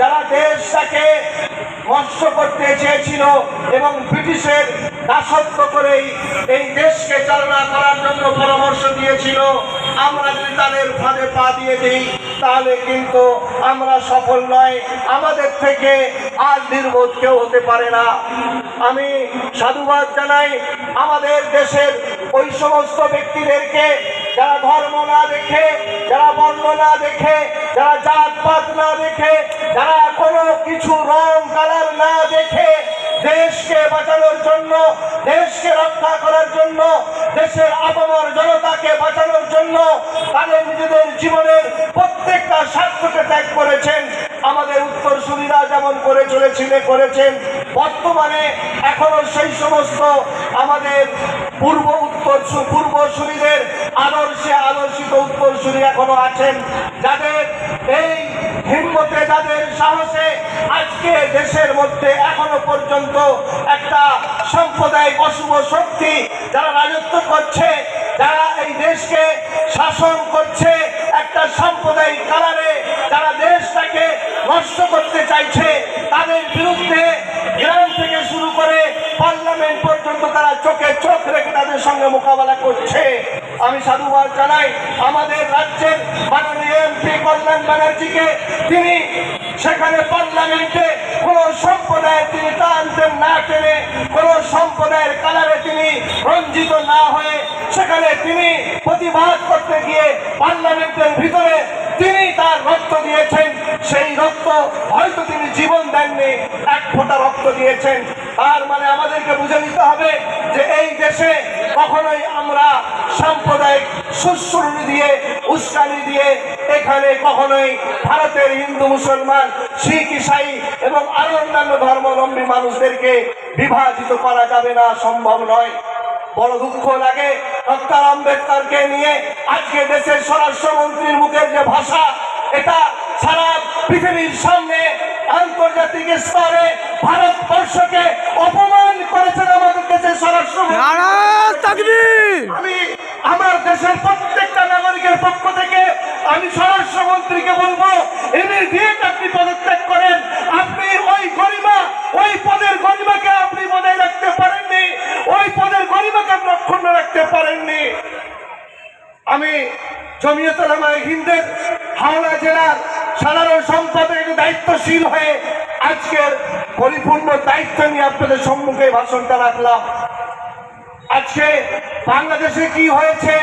যারা দেশটাকে নষ্ট করতে চেয়েছিল এবং ব্রিটিশের দাসত্ব করেই এই দেশকে চালনা করার জন্য পরামর্শ দিয়েছিল, আমরা যদি তাদের ফাঁদে পা দিয়ে দিই, তাহলে কিন্তু আমরা সফল নয়। আমাদের থেকে আর নির্বোধ কেউ হতে পারে না। আমি সাধুবাদ জানাই, আমাদের দেশের ওই সমস্ত ব্যক্তিদেরকে, যারা ধর্ম না দেখে, যারা বর্ণ না দেখে, যারা জাতপাত না দেখে, যারা কোনো কিছু রং কালার না দেখে দেশকে বাঁচানোর জন্য, দেশকে রক্ষা করার জন্য, দেশের আপামর জনতাকে বাঁচানোর জন্য তাদের নিজেদের জীবনের প্রত্যেকটা স্বার্থকে ত্যাগ করেছেন। আমাদের উত্তর সুবিধা যেমন করে চলেছিলেন করেছেন। বর্তমানে এখনও সেই সমস্ত আমাদের পূর্ব উত্তর পূর্ব সুরীদের আদর্শে আদর্শিত উত্তর সুরী এখনও আছেন। যাদের এই হিম্মতে যাদের সাহসে আজকে দেশের মধ্যে এখনও পর্যন্ত একটা সাম্প্রদায়িক অশুভ শক্তি যারা রাজত্ব করছে, যারা এই দেশকে শাসন করছে, একটা সাম্প্রদায়িক কালারে যারা দেশটাকে নষ্ট করতে চাইছে, তাদের বিরুদ্ধে গ্রাম থেকে শুরু করে পার্লামেন্ট পর্যন্ত তারা চোখে চোখ রেখে তাদের সঙ্গে মোকাবেলা করছে। আমি সাধুবাদ জানাই আমাদের রাজ্যের মাননীয় কল্যাণ ব্যানার্জিকে তিনি সেখানে পার্লামেন্টে কোন সম্প্রদায়ের তিনি টানতেন না টেনে কোন সম্প্রদায়ের কালারে তিনি রঞ্জিত না হয়ে সেখানে তিনি প্রতিবাদ করতে গিয়ে পার্লামেন্টের ভিতরে তিনি তার রক্ত দিয়েছেন। সেই রক্ত হয়তো তিনি জীবন দেননি, এক ফোঁটা রক্ত দিয়েছেন। তার মানে আমাদেরকে বুঝে নিতে হবে যে এই দেশে কখনোই আমরা সাম্প্রদায়িক সুশ্রুতি দিয়ে উস্কানি দিয়ে এখানে কখনোই ভারতের হিন্দু মুসলমান, শিখ, ইসাই এবং আরও অন্যান্য ধর্মাবলম্বী মানুষদেরকে বিভাজিত করা যাবে না, সম্ভব নয়। বড় দুঃখ লাগে ডক্টর আম্বেদকরকে নিয়ে আজকে দেশের স্বরাষ্ট্রমন্ত্রীর মুখের যে ভাষা, এটা সারা পৃথিবীর সামনে আন্তর্জাতিক স্তরে ভারতবর্ষকে অপমান করেছেন আমাদের দেশের স্বরাষ্ট্রমন্ত্রী নারাজ তাকবীর। আমি আমার দেশের প্রত্যেকটা নাগরিকের পক্ষ থেকে আমি স্বরাষ্ট্রমন্ত্রীকে বলব ইমিডিয়েট আপনি পদত্যাগ করেন আপনি ওই গরিমা ওই পদের গরিমাকে আপনি বজায় রাখতে পারেননি ওই পদের গরিমাকে অক্ষুণ্ণ রাখতে পারেননি। আমি জমিয়তলামা হিন্দের হাওড়া জেলার সাধারণ সম্পাদক দায়িত্বশীল হয়ে আজকের পরিপূর্ণ দায়িত্ব নিয়ে আপনাদের সম্মুখে ভাষণটা রাখলাম। আজকে বাংলাদেশে কি হয়েছে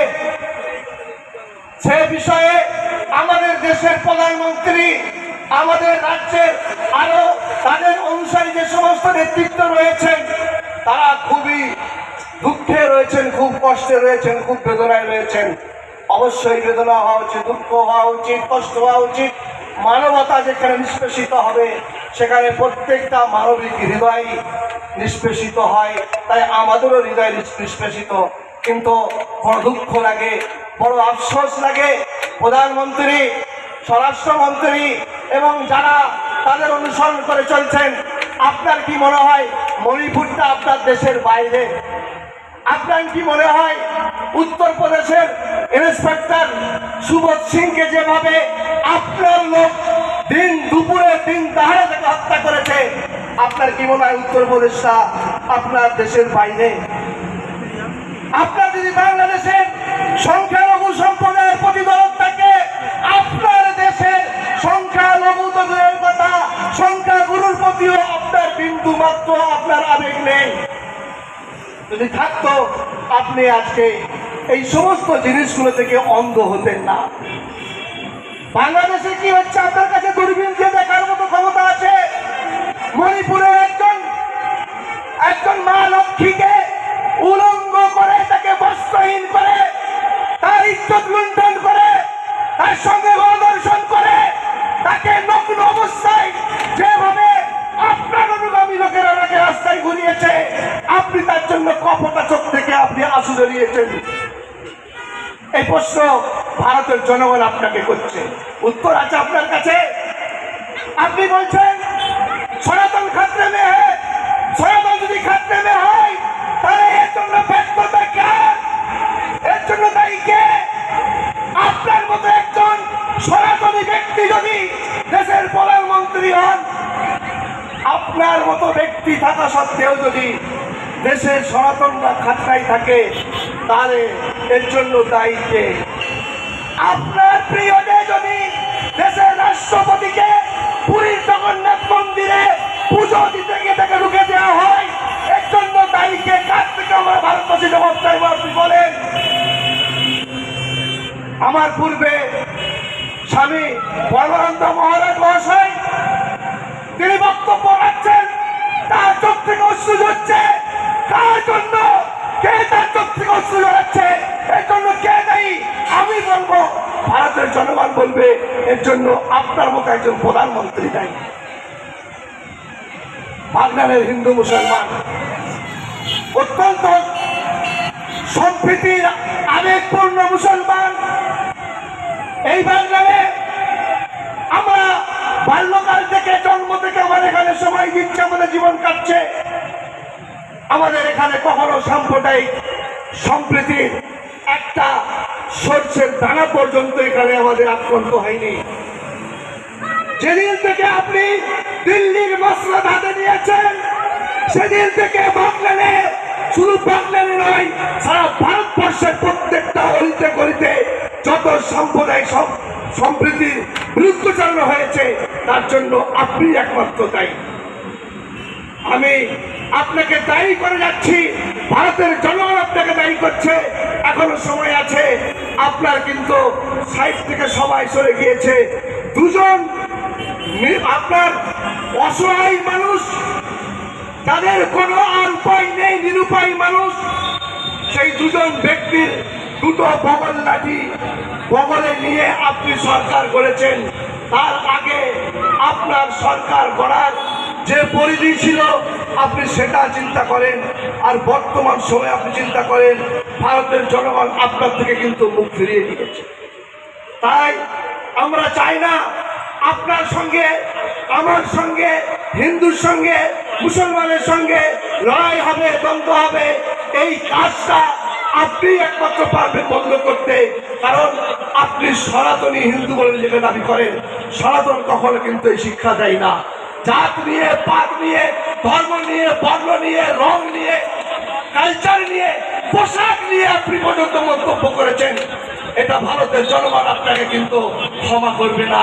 সে বিষয়ে আমাদের দেশের প্রধানমন্ত্রী, আমাদের রাজ্যের আরও তাদের অনুসারী যে সমস্ত নেতৃত্ব রয়েছেন, তারা খুবই দুঃখে রয়েছেন, খুব কষ্টে রয়েছেন, খুব বেদনায় রয়েছেন। অবশ্যই বেদনা হওয়া উচিত, দুঃখ হওয়া উচিত, কষ্ট হওয়া উচিত, মানবতা যেখানে নিষ্পেষিত হবে সেখানে প্রত্যেকটা মানবিক হৃদয় নিষ্পেষিত হয়, তাই আমাদেরও হৃদয় নিষ্পেষিত। কিন্তু বড় দুঃখ লাগে, বড় আফসোস লাগে প্রধানমন্ত্রী, স্বরাষ্ট্রমন্ত্রী এবং যারা তাদের অনুসরণ করে চলছেন। আপনার কি মনে হয় মণিপুরটা আপনার দেশের বাইরে? আপনার কি মনে হয় উত্তরপ্রদেশের ইন্সপেক্টর সুবোধ সিংকে যেভাবে আপনার লোক দিন দুপুরে, দিন দাহাড়ে থেকে হত্যা করেছে, আপনার কি মনে হয় উত্তরপ্রদেশটা আপনার দেশের বাইরে? আপনার যদি বাংলাদেশের সংখ্যালঘু সম্প্রদায়ের প্রতি দরদ থাকে, আপনার দেশের সংখ্যালঘু তো দূরের কথা, সংখ্যাগুরুর প্রতিও আপনার বিন্দু মাত্র, আপনার আবেগ নেই। যদি থাকতো, আপনি আজকে এই সমস্ত জিনিসগুলো থেকে অন্ধ হতেন না। বাংলাদেশে কি হচ্ছে? আপনার কাছে দূরবীন দিয়ে দেখার মতো ক্ষমতা আছে? মণিপুরের একজন একজন মা লক্ষ্মীকে উলঙ্গ করে, তাকে বস্ত্রহীন করে, তার ইজ্জত লুণ্ঠন করে, তার সঙ্গে গণদর্শন করে, তাকে নগ্ন অবস্থায় যেভাবে আপনার অনুগামী লোকেরা তাকে রাস্তায় ঘুরিয়েছে, আপনি তার জন্য কপটা চোখ থেকে আপনি আঁসু জড়িয়েছেন এই প্রশ্ন ভারতের জনগণ আপনাকে করছে। উত্তর আছে আপনার কাছে। আপনি বলছেন, সনাতন খাত্রে মে হ্যাঁ সনাতন যদি খাত্রে মে হয় তাহলে এর জন্য ব্যর্থতা কার এর জন্য দায়ী কে? আপনার মতো একজন সনাতনী ব্যক্তি যদি দেশের প্রধানমন্ত্রী হন, আপনার মতো ব্যক্তি থাকা সত্ত্বেও যদি দেশের সনাতনরা খাতরাই থাকে তাহলে এর জন্য দায়ীকে আপনার প্রিয় যদি দেশের রাষ্ট্রপতিকে পুরীর জগন্নাথ মন্দিরে পুজো দিতে গিয়ে তাকে রুখে দেওয়া হয়, এর জন্য দায়ীকে কাছ আমরা ভারতবাসী জবাব আপনি বলেন? আমার পূর্বে স্বামী পরমানন্দ মহারাজ মহাশয়, তিনি বক্তব্য রাখছেন, তার চোখ থেকে অশ্রু ঝরছে কার জন্য কে তার থেকে অশ্রু ঝরাচ্ছে এর জন্য কে নেই আমি বলব, ভারতের জনগণ বলবে, এর জন্য আপনার মতো একজন প্রধানমন্ত্রী নাই বাগনানের হিন্দু মুসলমান, অত্যন্ত সম্প্রীতির আবেগপূর্ণ মুসলমান, এই বাংলায় আমরা বাল্যকাল থেকে জন্ম থেকে আমাদের এখানে সময় দিচ্ছে, আমাদের জীবন কাটছে। আমাদের এখানে কখনো সাম্প্রদায়িক সম্প্রীতির একটা সর্ষের দানা পর্যন্ত এখানে আমাদের আক্রান্ত হয়নি। যেদিন থেকে আপনি দিল্লির মশলা হাতে নিয়েছেন, সেদিন থেকে বাংলানে শুধু বাংলানে নয়, সারা ভারতবর্ষের প্রত্যেকটা অলিতে গলিতে যত সাম্প্রদায়িক সম- সম্প্রীতির বিরুদ্ধচারণ হয়েছে, তার জন্য আপনি একমাত্র দায়ী। আমি আপনাকে দায়ী করে যাচ্ছি। ভারতের জনগণ আপনাকে দায়ী করছে। এখনও সময় আছে। আপনার কিন্তু সাইড থেকে সবাই সরে গিয়েছে। দুজন আপনার অসহায় মানুষ, তাদের কোনো আর উপায় নেই, নিরুপায় মানুষ। সেই দুজন ব্যক্তির দুটো বগল লাঠি বগলে নিয়ে আপনি সরকার করেছেন তার আগে আপনার সরকার গড়ার যে পরিধি ছিল, আপনি সেটা চিন্তা করেন। আর বর্তমান সময়ে আপনি চিন্তা করেন, ভারতের জনগণ আপনার থেকে কিন্তু মুখ ফিরিয়ে দিয়েছে তাই আমরা চাই না আপনার সঙ্গে, আমার সঙ্গে, হিন্দুর সঙ্গে, মুসলমানের সঙ্গে লড়াই হবে, দ্বন্দ্ব হবে। এই কাজটা আপনি একমাত্র পারবেন বন্ধ করতে। কারণ আপনি সনাতনী হিন্দু বলে নিজেকে দাবি করেন। সনাতন কখনো কিন্তু এই শিক্ষা দেয় না। জাত নিয়ে, পাত নিয়ে, ধর্ম নিয়ে, বর্ণ নিয়ে, রং নিয়ে কালচার নিয়ে, পোশাক নিয়ে আপনি পর্যন্ত মন্তব্য করেছেন। এটা ভারতের জনগণ আপনাকে কিন্তু ক্ষমা করবে না।